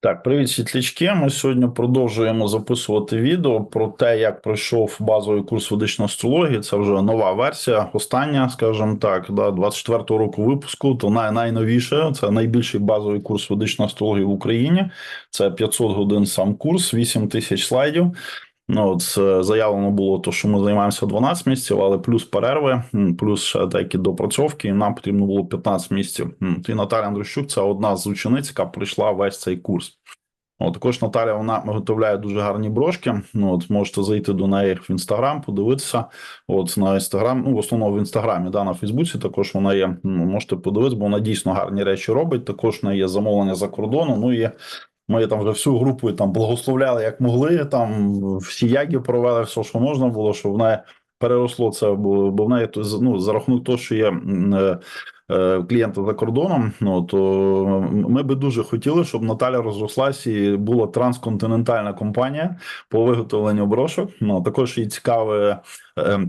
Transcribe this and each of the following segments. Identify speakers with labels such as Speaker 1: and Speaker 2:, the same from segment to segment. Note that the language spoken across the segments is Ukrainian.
Speaker 1: Так, привіт, світлячки. Ми сьогодні продовжуємо записувати відео про те, як пройшов базовий курс ведичної астрології. Це вже нова версія, остання, скажімо так, да, 24-го року випуску. То най найновіше. Це найбільший базовий курс ведичної астрології в Україні. Це 500 годин сам курс, 8 тисяч слайдів. Ну, от е, заявлено було, то, що ми займаємося 12 місяців, але плюс перерви, плюс ще деякі допрацьовки, нам потрібно було 15 місяців. І Наталя Андрущук це одна з учениць, яка пройшла весь цей курс. От, також Наталя вона виготовляє дуже гарні брошки. Ну, от можете зайти до неї в інстаграм, подивитися. От на інстаграм, ну в основному в інстаграмі, да, на Фейсбуці також вона є. Ну, можете подивитися, бо вона дійсно гарні речі робить. Також в неї є замовлення за кордону. Ну і ми там вже всю групу там благословляли як могли. Там всі яги провели все, що можна було, щоб в неї переросло це, бо, бо в неї ну, за рахунок того, що є. е, е, Клієнта за кордоном, ну то ми би дуже хотіли, щоб Наталя розрослась і була трансконтинентальна компанія по виготовленню брошок. Ну також їй цікаве. е,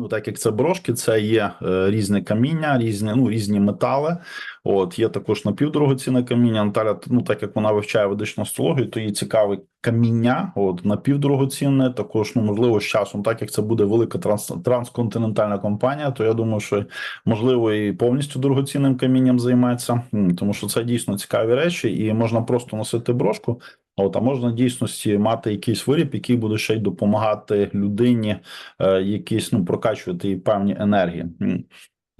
Speaker 1: Ну, так як це брошки, це є е, різне каміння, різні, ну, різні метали. От є також напівдорогоцінне каміння. Наталя, ну так як вона вивчає ведичну астрологію, то їй цікаве каміння, от напівдорогоцінне. Також ну можливо з часом, так як це буде велика транс, трансконтинентальна компанія, то я думаю, що можливо і повністю дорогоцінним камінням займається, тому що це дійсно цікаві речі, і можна просто носити брошку. От, а можна дійсності мати якийсь виріб, який буде ще й допомагати людині, е, якісь ну прокачувати її певні енергії.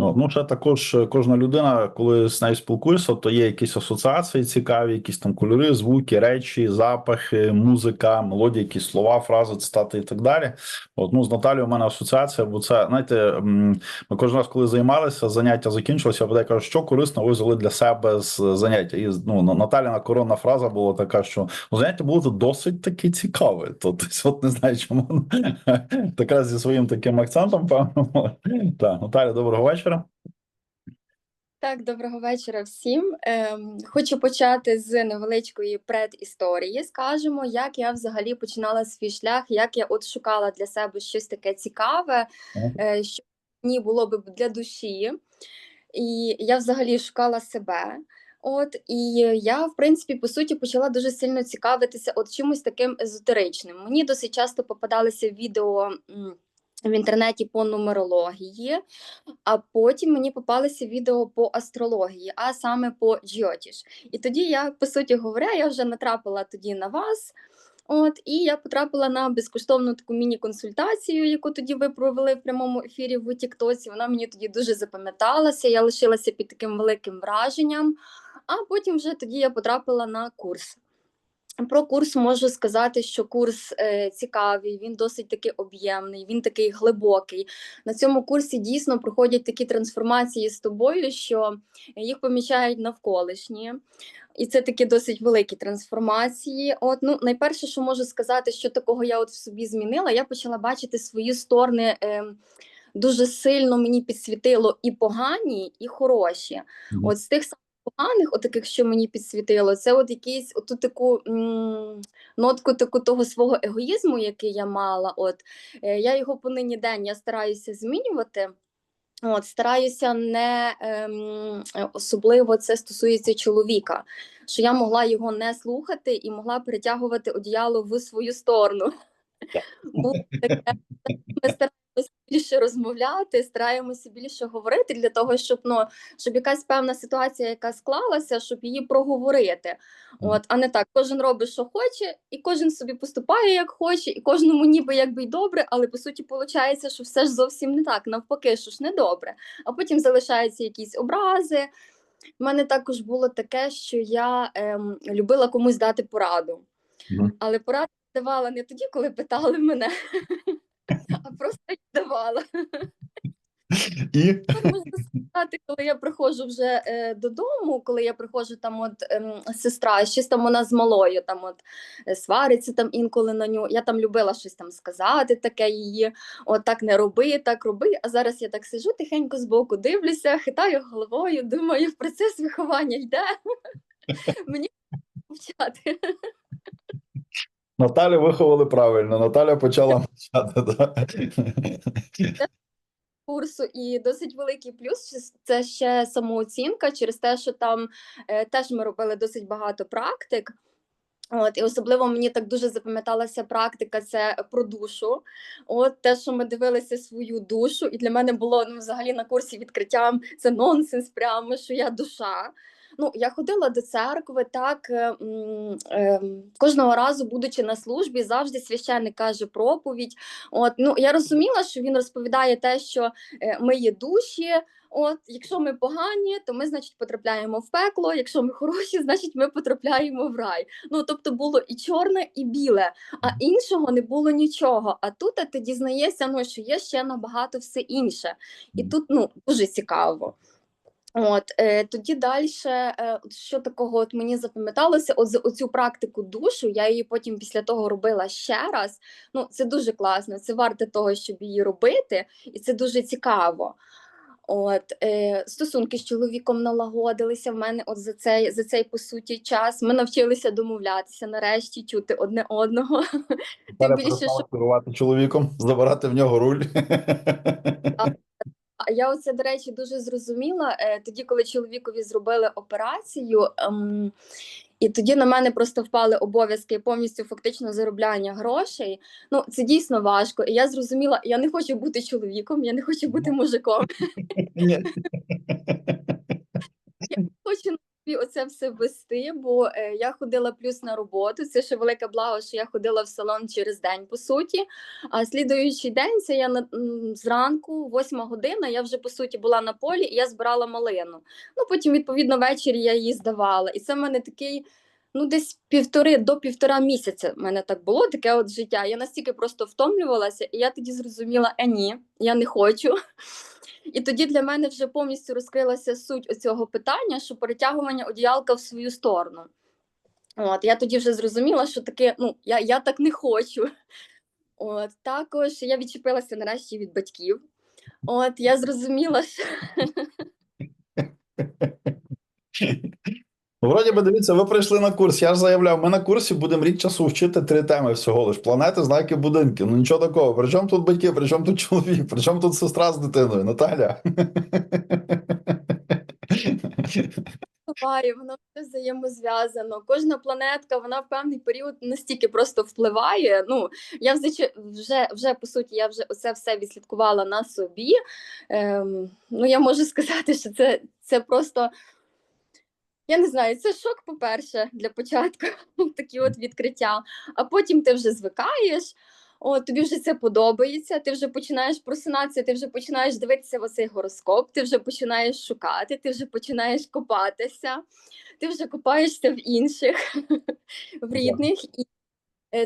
Speaker 1: Ну, ще також е, кожна людина, коли з нею спілкуєшся, то є якісь асоціації цікаві, якісь там кольори, звуки, речі, запахи, музика, мелодії, якісь слова, фрази, цитати і так далі. От, ну, з Наталією у мене асоціація, бо це, знаєте, ми кожен раз, коли займалися, заняття закінчилося, я кажу, що корисно ви взяли для себе з заняття. І ну, Наталіна коронна фраза була така, що ну, заняття було досить таки цікаве. То, тобто, от не знаю, чому така зі своїм таким акцентом, певно. Так, Наталя, доброго вечора.
Speaker 2: Так, доброго вечора всім. Ем, хочу почати з невеличкої предісторії. Скажемо, як я взагалі починала свій шлях, як я от шукала для себе щось таке цікаве, е, що мені було б для душі. І я взагалі шукала себе. От і я, в принципі, по суті, почала дуже сильно цікавитися от чимось таким езотеричним. Мені досить часто попадалися відео. В інтернеті по нумерології, а потім мені попалися відео по астрології, а саме по джіотіш. І тоді я, по суті говоря, я вже натрапила тоді на вас. От, і я потрапила на безкоштовну таку міні-консультацію, яку тоді ви провели в прямому ефірі в Тіктоці. Вона мені тоді дуже запам'яталася. Я лишилася під таким великим враженням. А потім вже тоді я потрапила на курс. Про курс можу сказати, що курс е, цікавий, він досить таки об'ємний, він такий глибокий. На цьому курсі дійсно проходять такі трансформації з тобою, що їх помічають навколишні. І це такі досить великі трансформації. От ну найперше, що можу сказати, що такого я от в собі змінила, я почала бачити свої сторони. Е, Дуже сильно мені підсвітило і погані, і хороші.
Speaker 1: Мгм.
Speaker 2: От з тих самих поганих, от таких, що мені підсвітило, це от якийсь оту таку м, нотку таку того свого егоїзму, який я мала. От е, я його по нині день я стараюся змінювати. От, стараюся не ем, особливо це стосується чоловіка, що я могла його не слухати і могла перетягувати одіяло в свою сторону. Таке, ми стараємося більше розмовляти, стараємося більше говорити для того, щоб ну щоб якась певна ситуація, яка склалася, щоб її проговорити. От, а не так, кожен робить, що хоче, і кожен собі поступає як хоче, і кожному ніби якби й добре, але по суті виходить, що все ж зовсім не так, навпаки, що ж не добре. А потім залишаються якісь образи. У мене також було таке, що я ем, любила комусь дати пораду. Але пораду давала не тоді, коли питали мене, а просто їх.
Speaker 1: І
Speaker 2: можна сказати, коли я приходжу вже е, додому, коли я приходжу там, от ем, сестра, щось там вона з малою там от е, свариться там інколи на нього. Я там любила щось там сказати, таке її, от так не роби, так роби. А зараз я так сижу тихенько збоку, дивлюся, хитаю головою, думаю, процес виховання йде. Мені мовчати.
Speaker 1: Наталю виховали правильно. Наталя почала мовчати. Да?
Speaker 2: курсу, і досить великий плюс це ще самооцінка через те, що там е, теж ми робили досить багато практик. От, і особливо мені так дуже запам'яталася практика це про душу. От те, що ми дивилися свою душу, і для мене було ну, взагалі на курсі відкриттям це нонсенс, прямо що я душа. Ну, я ходила до церкви, так е, е, кожного разу, будучи на службі, завжди священник каже проповідь. От ну я розуміла, що він розповідає те, що е, ми є душі. От, якщо ми погані, то ми, значить, потрапляємо в пекло. Якщо ми хороші, значить ми потрапляємо в рай. Ну тобто було і чорне, і біле, а іншого не було нічого. А тут ти дізнаєшся, ну що є ще набагато все інше, і тут ну дуже цікаво. От е, тоді далі, е, що такого от мені запам'яталося, от оцю практику душу, я її потім після того робила ще раз. Ну, це дуже класно, це варте того, щоб її робити, і це дуже цікаво. От е, стосунки з чоловіком налагодилися в мене от за цей за цей по суті час. Ми навчилися домовлятися нарешті, чути одне одного. Тим більше, що
Speaker 1: керувати чоловіком, забирати в нього руль.
Speaker 2: Я оце, до речі, дуже зрозуміла е, тоді, коли чоловікові зробили операцію. ем, і тоді на мене просто впали обов'язки повністю фактично заробляння грошей. Ну це дійсно важко. І я зрозуміла, я не хочу бути чоловіком, я не хочу бути мужиком.
Speaker 1: Я
Speaker 2: Хочу собі оце все вести, бо е, я ходила плюс на роботу. Це ще велике благо, що я ходила в салон через день, по суті. А слідуючий день це я на зранку, восьма година. Я вже по суті була на полі і я збирала малину. Ну потім, відповідно, ввечері я її здавала. І це в мене такий. Ну, десь півтори до півтора місяця в мене так було таке от життя. Я настільки просто втомлювалася, і я тоді зрозуміла, е, ні, я не хочу. І тоді для мене вже повністю розкрилася суть оцього питання, що перетягування одіялка в свою сторону. От, я тоді вже зрозуміла, що таке, ну, я, я так не хочу. От, також я відчепилася нарешті від батьків. От, я зрозуміла, що
Speaker 1: Вроді би, дивіться, ви прийшли на курс. Я ж заявляв, ми на курсі будемо рік часу вчити три теми всього лиш. Планети, знаки, будинки. Ну нічого такого. При чому тут батьки, при чому тут чоловік, при чому тут сестра з дитиною, Наталя?
Speaker 2: впливає, воно все взаємозв'язано. Кожна планетка, вона в певний період настільки просто впливає. Ну, я вже, вже, вже по суті, я вже оце все відслідкувала на собі. Ем, ну, я можу сказати, що це, це просто. Я не знаю, це шок, по-перше, для початку, такі от відкриття. А потім ти вже звикаєш, о, тобі вже це подобається, ти вже починаєш просинатися, ти вже починаєш дивитися в оцей гороскоп, ти вже починаєш шукати, ти вже починаєш копатися, ти вже копаєшся в інших, в рідних. І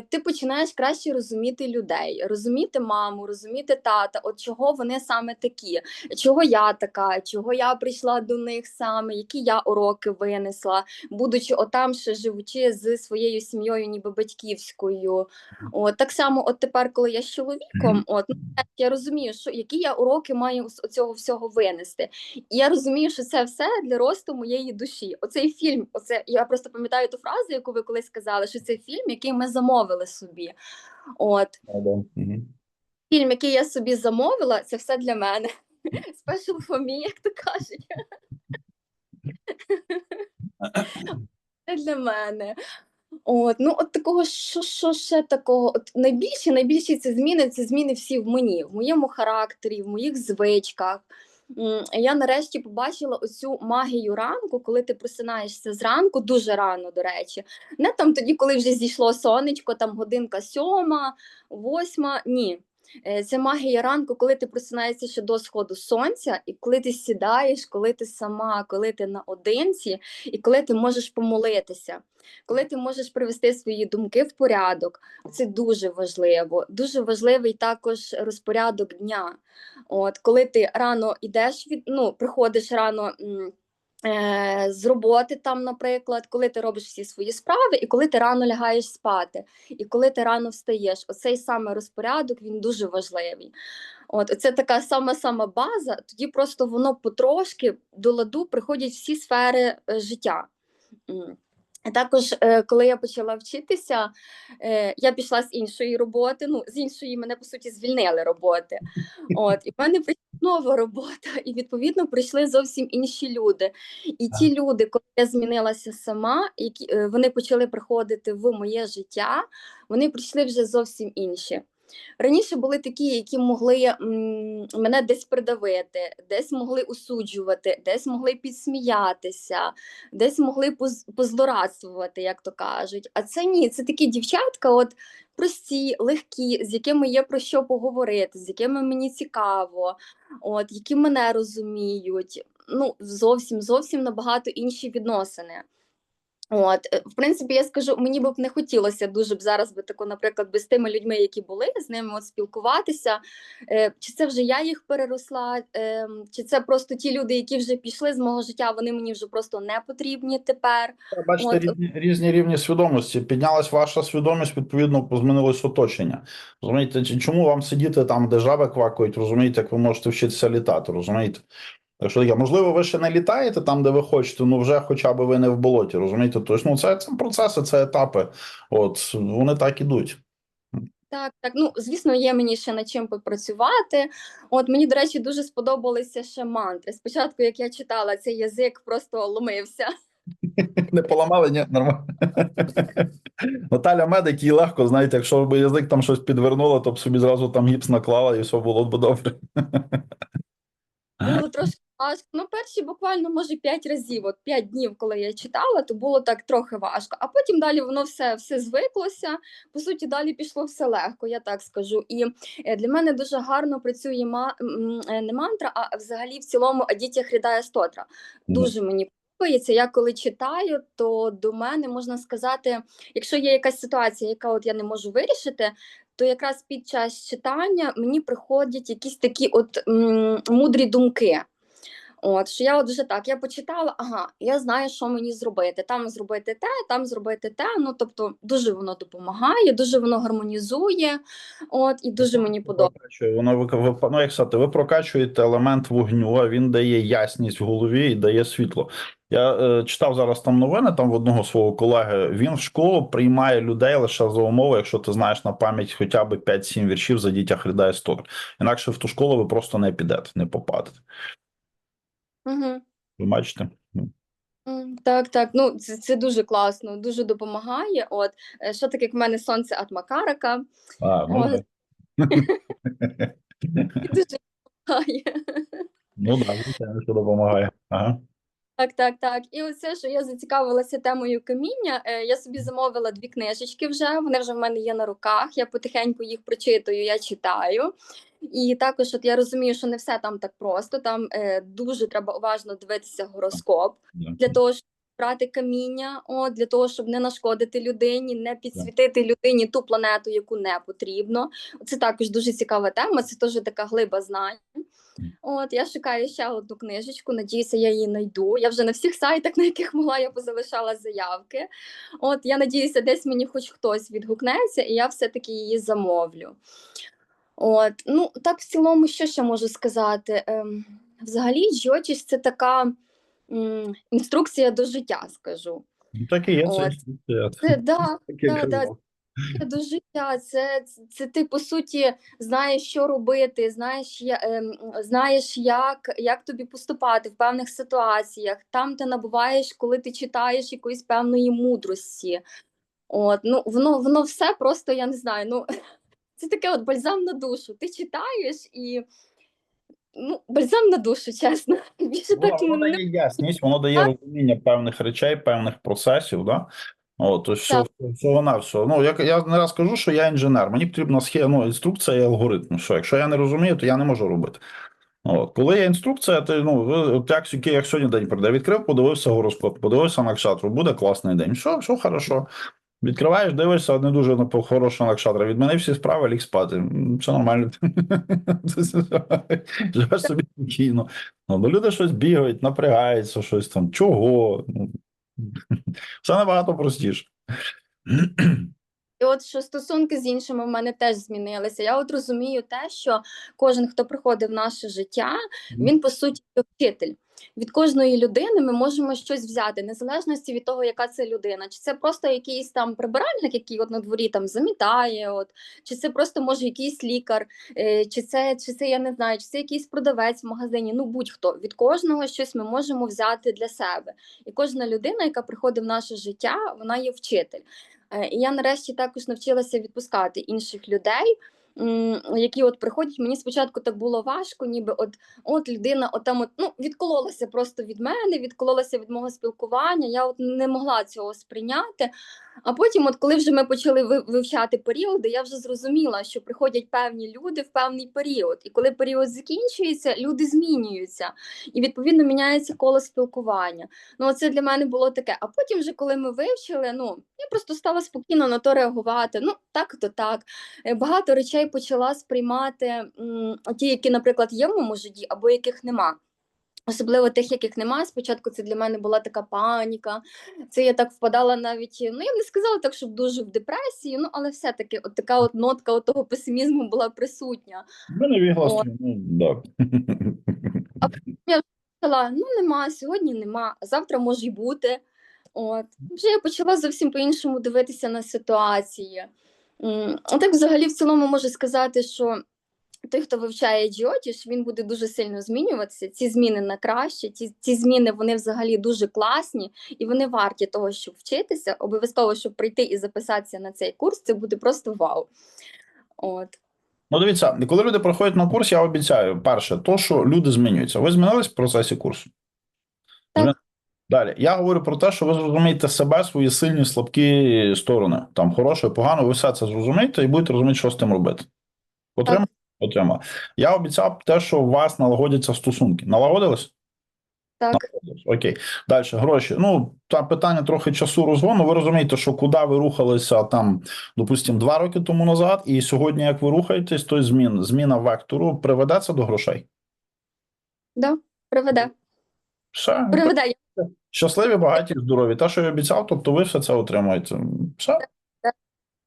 Speaker 2: ти починаєш краще розуміти людей, розуміти маму, розуміти тата, от чого вони саме такі, чого я така, чого я прийшла до них саме, які я уроки винесла, будучи отам ще живучи з своєю сім'єю, ніби батьківською. От так само, от тепер, коли я з чоловіком, от ну, я розумію, що які я уроки маю з цього всього винести. І я розумію, що це все для росту моєї душі. Оцей фільм, оце я просто пам'ятаю ту фразу, яку ви колись сказали, що це фільм, який ми замовили собі. От
Speaker 1: Мгм.
Speaker 2: фільм, який я собі замовила, це все для мене. Special for me, як то кажуть. Це для мене. От, ну от такого, що, що ще такого? От найбільші, найбільші це зміни, це зміни всі в мені, в моєму характері, в моїх звичках. Я нарешті побачила оцю магію ранку, коли ти просинаєшся зранку, дуже рано, до речі. Не там тоді, коли вже зійшло сонечко, там годинка сьома, восьма. Ні. Е, Це магія ранку, коли ти просинаєшся ще до сходу сонця, і коли ти сідаєш, коли ти сама, коли ти наодинці, і коли ти можеш помолитися, коли ти можеш привести свої думки в порядок. Це дуже важливо. Дуже важливий також розпорядок дня. От коли ти рано йдеш від ну, приходиш рано. Е, З роботи там, наприклад, коли ти робиш всі свої справи, і коли ти рано лягаєш спати, і коли ти рано встаєш, оцей саме розпорядок він дуже важливий. От це така сама сама база. Тоді просто воно потрошки до ладу приходять всі сфери е, життя. Також, е, коли я почала вчитися, е, я пішла з іншої роботи. Ну, з іншої мене по суті звільнили роботи. От і в мене прийшла нова робота, і відповідно прийшли зовсім інші люди. І ті люди, коли я змінилася сама, які е, вони почали приходити в моє життя, вони прийшли вже зовсім інші. Раніше були такі, які могли мене десь придавити, десь могли осуджувати, десь могли підсміятися, десь могли поз- позлорадствувати, як то кажуть. А це ні, це такі дівчатка, от прості, легкі, з якими є про що поговорити, з якими мені цікаво, от, які мене розуміють. Ну, зовсім зовсім набагато інші відносини. От, е, в принципі, я скажу, мені б не хотілося дуже б зараз би тако, наприклад, би з тими людьми, які були, з ними от спілкуватися. Е, чи це вже я їх переросла, е, чи це просто ті люди, які вже пішли з мого життя, вони мені вже просто не потрібні тепер.
Speaker 1: Бачите,
Speaker 2: От.
Speaker 1: різні, різні рівні свідомості. Піднялась ваша свідомість, відповідно, змінилось оточення. Розумієте, чому вам сидіти там, де жаби квакають, розумієте, як ви можете вчитися літати, розумієте? Так що таке, можливо, ви ще не літаєте там, де ви хочете, ну вже хоча б ви не в болоті, розумієте? Тобто, ну це, це процеси, це етапи. От вони так ідуть.
Speaker 2: Так, так, ну звісно, є мені ще над чим попрацювати. От мені, до речі, дуже сподобалися ще мантри. Спочатку, як я читала, цей язик просто ломився.
Speaker 1: Не поламали, ні, нормально. Наталя медик, їй легко, знаєте, якщо б язик там щось підвернуло, то б собі зразу там гіпс наклала і все було б добре.
Speaker 2: Було трошки важко. Ну, перші буквально, може, п'ять разів, от п'ять днів, коли я читала, то було так трохи важко. А потім далі воно все, все звиклося. По суті, далі пішло все легко, я так скажу. І е, для мене дуже гарно працює ма... е, не мантра, а взагалі в цілому Адітя Хрідая Стотра. Дуже мені подобається. Я коли читаю, то до мене можна сказати, якщо є якась ситуація, яка от я не можу вирішити, то якраз під час читання мені приходять якісь такі от м, мудрі думки. От, що я от вже так, я почитала, ага, я знаю, що мені зробити. Там зробити те, там зробити те. Ну, тобто, дуже воно допомагає, дуже воно гармонізує. От, і дуже мені подобається.
Speaker 1: Воно ви, ну, як сказати, ви прокачуєте елемент вогню, а він дає ясність в голові і дає світло. Я е, читав зараз там новини там в одного свого колеги. Він в школу приймає людей лише за умови, якщо ти знаєш на пам'ять хоча б 5-7 віршів за дітях ридає стор. Інакше в ту школу ви просто не підете, не попадете.
Speaker 2: Угу.
Speaker 1: Ви бачите?
Speaker 2: М, Так, так. Ну це, це дуже класно, дуже допомагає. От е, що таке, як в мене сонце от Макарака,
Speaker 1: А, ну, да.
Speaker 2: дуже допомагає.
Speaker 1: ну да, звичайно, що допомагає. Ага.
Speaker 2: Так, так, так. І оце, що я зацікавилася темою каміння. е, Я собі замовила дві книжечки вже. Вони вже в мене є на руках. Я потихеньку їх прочитую, я читаю. І також, от я розумію, що не все там так просто. Там е, дуже треба уважно дивитися гороскоп для того, щоб брати каміння, от, для того, щоб не нашкодити людині, не підсвітити людині ту планету, яку не потрібно. Це також дуже цікава тема. Це теж така глиба знань. От я шукаю ще одну книжечку. Надіюся, я її знайду. Я вже на всіх сайтах, на яких могла, я позалишала заявки. От я надіюся, десь мені хоч хтось відгукнеться, і я все-таки її замовлю. От, ну так в цілому, що ще можу сказати? Ем, взагалі, Джочіс це така м, інструкція до життя, скажу.
Speaker 1: Ну, Так і є, це,
Speaker 2: От.
Speaker 1: це,
Speaker 2: Це да,
Speaker 1: таке
Speaker 2: да, да,
Speaker 1: крило.
Speaker 2: це до життя. Це, це, це ти по суті знаєш, що робити, знаєш, я, ем, знаєш, як, як тобі поступати в певних ситуаціях. Там ти набуваєш, коли ти читаєш якоїсь певної мудрості. От, ну, воно, воно все просто, я не знаю. Ну, це таке от бальзам на душу. Ти читаєш і ну, бальзам на душу, чесно. Більше
Speaker 1: Воно,
Speaker 2: так
Speaker 1: воно
Speaker 2: не
Speaker 1: дає ясність, воно дає розуміння певних речей, певних процесів, да? От, ось все, всього на все. Ну, я, я не раз кажу, що я інженер. Мені потрібна схема, ну, інструкція і алгоритм. Що, якщо я не розумію, то я не можу робити. От, коли є інструкція, ти ну, от як, як сьогодні день прийде, відкрив, подивився гороскоп, подивився накшатру, буде класний день. Що, що хорошо. Відкриваєш, дивишся, не дуже на хороша накшатра. Від мене всі справи ліг спати. Все нормально. Живеш собі спокійно. Ну, ну, люди щось бігають, напрягаються, щось там. Чого? Ну, Все набагато простіше.
Speaker 2: І от що стосунки з іншими в мене теж змінилися. Я от розумію те, що кожен, хто приходить в наше життя, він по суті вчитель. Від кожної людини ми можемо щось взяти, незалежності від того, яка це людина. Чи це просто якийсь там прибиральник, який от на дворі там замітає, от, чи це просто може якийсь лікар, е, чи це, чи це я не знаю, чи це якийсь продавець в магазині. Ну будь-хто від кожного щось ми можемо взяти для себе. І кожна людина, яка приходить в наше життя, вона є вчитель. Е, І я нарешті також навчилася відпускати інших людей. Які от приходять, мені спочатку так було важко, ніби от от людина отам от, ну, відкололася просто від мене, відкололася від мого спілкування. Я от не могла цього сприйняти. А потім, от коли вже ми почали вивчати періоди, я вже зрозуміла, що приходять певні люди в певний період. І коли період закінчується, люди змінюються. І відповідно міняється коло спілкування. Ну, це для мене було таке. А потім, вже коли ми вивчили, ну я просто стала спокійно на то реагувати. Ну так то так. Е, Багато речей почала сприймати ті, які, наприклад, є в моєму житті, або яких нема. Особливо тих, яких немає. Спочатку це для мене була така паніка. Це я так впадала навіть, ну я б не сказала так, щоб дуже в депресію, ну але все-таки от така от нотка от того песимізму була присутня.
Speaker 1: Ви не вігласті, ну да.
Speaker 2: Сказала, ну нема, сьогодні нема, завтра може й бути. От. Вже я почала зовсім по-іншому дивитися на ситуації. А так, взагалі, в цілому можу сказати, що той, хто вивчає джіотіш, він буде дуже сильно змінюватися. Ці зміни на краще, ці, ці зміни вони взагалі дуже класні і вони варті того, щоб вчитися. Обов'язково, щоб прийти і записатися на цей курс, це буде просто вау. От.
Speaker 1: Ну, дивіться, коли люди проходять на курс, я обіцяю, перше, то, що люди змінюються. Ви змінились в процесі курсу?
Speaker 2: Так.
Speaker 1: Далі. Я говорю про те, що ви зрозумієте себе, свої сильні, слабкі сторони. Там хороше, погано, ви все це зрозумієте і будете розуміти, що з тим робити. Отримав? Отримав. Я обіцяв те, що у вас налагодяться стосунки. Налагодились?
Speaker 2: Так.
Speaker 1: Окей. Далі, гроші. Ну, там питання трохи часу розгону. Ви розумієте, що куди ви рухалися там, допустимо, два роки тому назад, і сьогодні, як ви рухаєтесь, то змін, зміна вектору приведе це до грошей.
Speaker 2: Да, приведе.
Speaker 1: Все.
Speaker 2: Приведе.
Speaker 1: Щасливі, багаті, здорові. Те, що я обіцяв, тобто ви все це отримаєте. Все.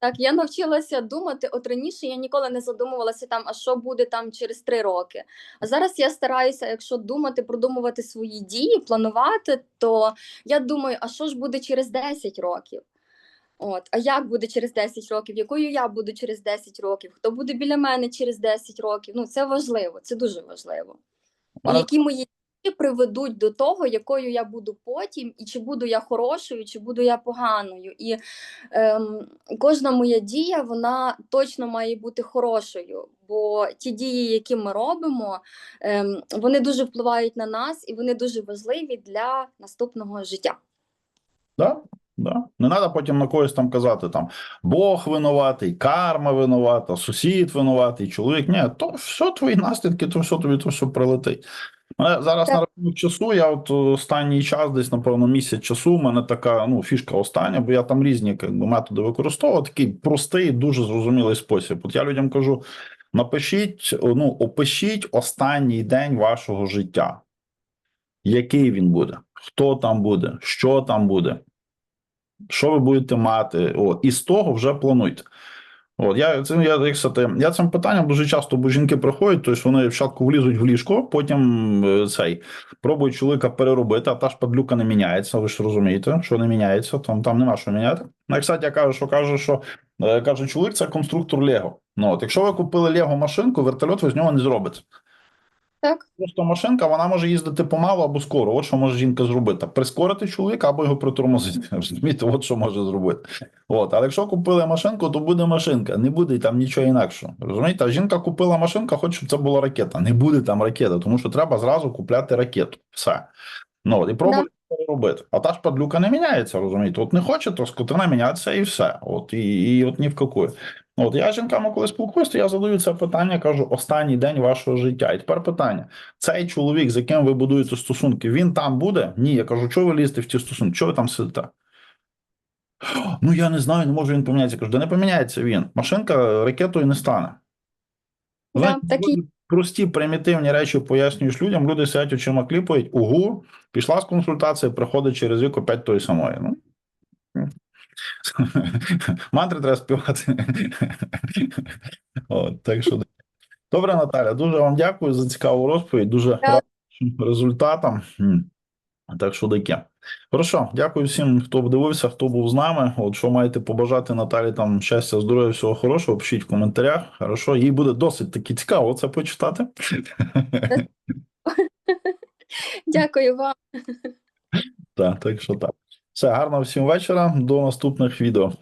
Speaker 2: Так, я навчилася думати. От раніше я ніколи не задумувалася там, а що буде там через три роки. А зараз я стараюся, якщо думати, продумувати свої дії, планувати, то я думаю, а що ж буде через 10 років? От, а як буде через 10 років? Якою я буду через 10 років? Хто буде біля мене через 10 років? Ну це важливо, це дуже важливо. І які мої приведуть до того, якою я буду потім, і чи буду я хорошою, чи буду я поганою. І ем, кожна моя дія вона точно має бути хорошою, бо ті дії, які ми робимо, ем, вони дуже впливають на нас і вони дуже важливі для наступного життя.
Speaker 1: Да? Да. Не треба потім на когось там казати, там Бог винуватий, карма винувата, сусід винуватий, чоловік. Ні, то все твої наслідки, то все тобі то все прилетить. Мене зараз
Speaker 2: Так.
Speaker 1: на рахунок часу, я от останній час, десь, напевно, місяць часу, у мене така ну, фішка остання, бо я там різні як би, методи використовував, такий простий, дуже зрозумілий спосіб. От я людям кажу: напишіть, ну, опишіть останній день вашого життя. Який він буде? Хто там буде? Що там буде? що ви будете мати, от, і з того вже плануйте. От, я, це, я, як сказати, я цим питанням дуже часто, бо жінки приходять, тобто вони спочатку влізуть в ліжко, потім е, цей пробують чоловіка переробити, а та ж падлюка не міняється. Ви ж розумієте, що не міняється, там, там нема що міняти. Ну, кстати, я кажу, що кажу, що е, каже, чоловік це конструктор Лего. Ну, от, якщо ви купили Лего машинку, вертольот ви з нього не зробите.
Speaker 2: Так,
Speaker 1: Просто машинка, вона може їздити помалу або скоро. От що може жінка зробити: прискорити чоловіка або його притормозити. Розумієте, от що може зробити. От, але якщо купили машинку, то буде машинка, не буде там нічого інакшого. Розумієте, а жінка купила машинку, хоче, щоб це була ракета. Не буде там ракети, тому що треба зразу купляти ракету. Все. Ну, от, і пробують робити. А та ж падлюка не міняється, розумієте? От не хоче, то скотина міняється і все. От і, і от ні в какую. От я з жінками, коли спілкуюся, то я задаю це питання, кажу, останній день вашого життя. І тепер питання: цей чоловік, з яким ви будуєте стосунки, він там буде? Ні, я кажу, чого ви лізете в ті стосунки? Чого ви там сидите? Ну я не знаю, не може він помінятися. Я кажу, да не поміняється він. Машинка ракетою не стане.
Speaker 2: да, такі
Speaker 1: прості примітивні речі пояснюєш людям. Люди сидять очима кліпають, угу, пішла з консультації, приходить через рік опять тої самої. Ну. Мантри треба співати. От, так що. Добре, Наталя, дуже вам дякую за цікаву розповідь. Дуже радий, результатам. Так що таке. Хорошо, дякую всім, хто дивився, хто був з нами. От що маєте побажати Наталі там щастя, здоров'я, всього хорошого, пишіть в коментарях. Хорошо, їй буде досить таки цікаво це почитати.
Speaker 2: Дякую вам.
Speaker 1: Так, так що так. Все, гарного всім вечора. До наступних відео.